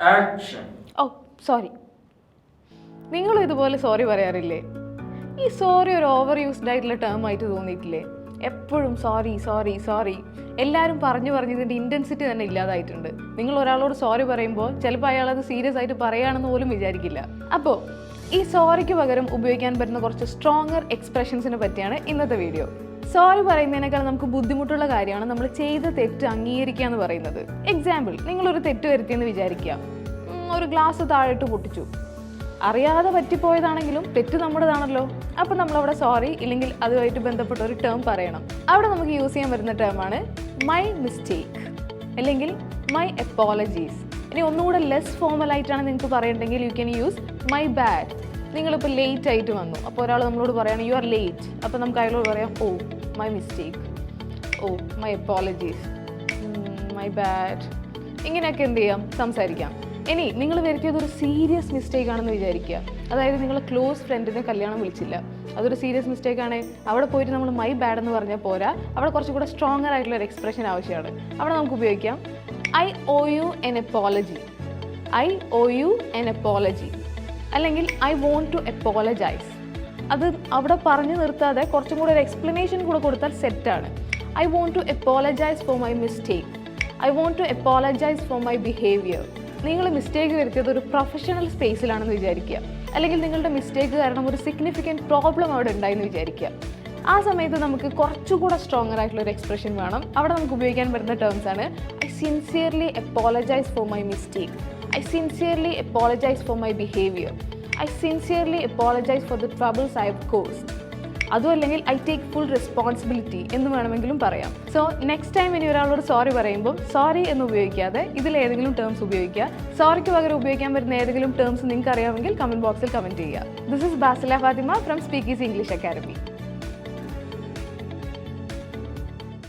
Action ഓ sorry നിങ്ങളും ഇതുപോലെ sorry പറയാറില്ലേ? ഈ സോറി ഒരു ഓവർ യൂസ്ഡ് ആയിട്ടുള്ള ടേം ആയിട്ട് തോന്നിയിട്ടില്ലേ? എപ്പോഴും സോറി സോറി സോറി എല്ലാവരും പറഞ്ഞു പറഞ്ഞ് ഇതിന്റെ ഇന്റൻസിറ്റി തന്നെ ഇല്ലാതായിട്ടുണ്ട്. നിങ്ങൾ ഒരാളോട് സോറി പറയുമ്പോൾ ചിലപ്പോൾ അയാൾ അത് സീരിയസ് ആയിട്ട് പറയുകയാണെന്ന് പോലും വിചാരിക്കില്ല. അപ്പോൾ ഈ സോറിക്ക് പകരം ഉപയോഗിക്കാൻ പറ്റുന്ന കുറച്ച് സ്ട്രോങ്ങർ എക്സ്പ്രഷൻസിനെ പറ്റിയാണ് ഇന്നത്തെ വീഡിയോ സോറി പറയുന്നതിനേക്കാൾ നമുക്ക് ബുദ്ധിമുട്ടുള്ള കാര്യമാണ് നമ്മൾ ചെയ്ത തെറ്റ് അംഗീകരിക്കുക എന്ന് പറയുന്നത്. എക്സാമ്പിൾ നിങ്ങളൊരു തെറ്റ് വരുത്തിയെന്ന് വിചാരിക്കുക. ഒരു ഗ്ലാസ് താഴോട്ട് പൊട്ടിച്ചു. അറിയാതെ പറ്റിപ്പോയതാണെങ്കിലും തെറ്റ് നമ്മുടേതാണല്ലോ. അപ്പം നമ്മളവിടെ സോറി ഇല്ലെങ്കിൽ അതുമായിട്ട് ബന്ധപ്പെട്ട ഒരു ടേം പറയണം. അവിടെ നമുക്ക് യൂസ് ചെയ്യാൻ വരുന്ന ടേമാണ് മൈ മിസ്റ്റേക്ക് അല്ലെങ്കിൽ മൈ എപ്പോളജീസ് ഇനി ഒന്നുകൂടെ ലെസ് ഫോമൽ ആയിട്ടാണ് നിങ്ങൾക്ക് പറയണ്ടെങ്കിൽ you can use my bad നിങ്ങളിപ്പോൾ ലേറ്റ് ആയിട്ട് വന്നു. അപ്പോൾ ഒരാൾ നമ്മളോട് പറയുകയാണ് യു ആർ ലേറ്റ് അപ്പോൾ നമുക്ക് അയാളോട് പറയാം ഓ my mistake oh my apologies my bad ഇങ്ങനെയൊക്കെ എന്ത് ചെയ്യാം? സംസാരിക്കാം. ഇനി നിങ്ങൾ വരുത്തിയത് ഒരു സീരിയസ് മിസ്റ്റേക്ക് ആണെന്ന് വിചാരിക്കുക. അതായത് നിങ്ങൾ ക്ലോസ് ഫ്രണ്ടിനെ കല്യാണം വിളിച്ചില്ല. അതൊരു സീരിയസ് മിസ്റ്റേക്ക് ആണ്. അവിടെ പോയിട്ട് നമ്മൾ മൈ ബാഡ് എന്ന് പറഞ്ഞാൽ പോരാ. അവിടെ കുറച്ചും കൂടെ സ്ട്രോങ്ങർ ആയിട്ടുള്ള ഒരു എക്സ്പ്രഷൻ ആവശ്യമാണ്. അവിടെ നമുക്ക് ഉപയോഗിക്കാം. I owe you an apology I owe you an apology അല്ലെങ്കിൽ ഐ വോണ്ട് ടു എപ്പോളജൈസ് അത് അവിടെ പറഞ്ഞു നിർത്താതെ കുറച്ചും കൂടെ ഒരു എക്സ്പ്ലനേഷൻ കൂടെ കൊടുത്താൽ സെറ്റാണ് I want to apologise for my mistake I want to apologise for my behaviour നിങ്ങൾ മിസ്റ്റേക്ക് വരുത്തിയത് ഒരു പ്രൊഫഷണൽ സ്പേസിലാണെന്ന് വിചാരിക്കുക. അല്ലെങ്കിൽ നിങ്ങളുടെ മിസ്റ്റേക്ക് കാരണം ഒരു സിഗ്നിഫിക്കന്റ് പ്രോബ്ലം അവിടെ ഉണ്ടായെന്ന് വിചാരിക്കുക. ആ സമയത്ത് നമുക്ക് കുറച്ചുകൂടെ സ്ട്രോങ്ങർ ആയിട്ടുള്ള ഒരു എക്സ്പ്രഷൻ വേണം. അവിടെ നമുക്ക് ഉപയോഗിക്കാൻ പറ്റുന്ന ടേംസ് ആണ് I sincerely apologise for my mistake I sincerely apologise for my behaviour I sincerely apologise for the troubles I have caused അതും അല്ലെങ്കിൽ ഐ ടേക്ക് ഫുൾ റെസ്പോൺസിബിലിറ്റി എന്ന് വേണമെങ്കിലും പറയാം. സോ നെക്സ്റ്റ് ടൈം ഇനി ഒരാളോട് സോറി പറയുമ്പോൾ സോറി എന്ന് ഉപയോഗിക്കാതെ ഇതിൽ ഏതെങ്കിലും ടേംസ് ഉപയോഗിക്കുക. സോറിക്ക് പകരം ഉപയോഗിക്കാൻ പറ്റുന്ന ഏതെങ്കിലും ടേംസ് നിങ്ങൾക്ക് അറിയാമെങ്കിൽ കമന്റ് ബോക്സിൽ കമന്റ് ചെയ്യുക. This is Basila Fathima from Speakies English Academy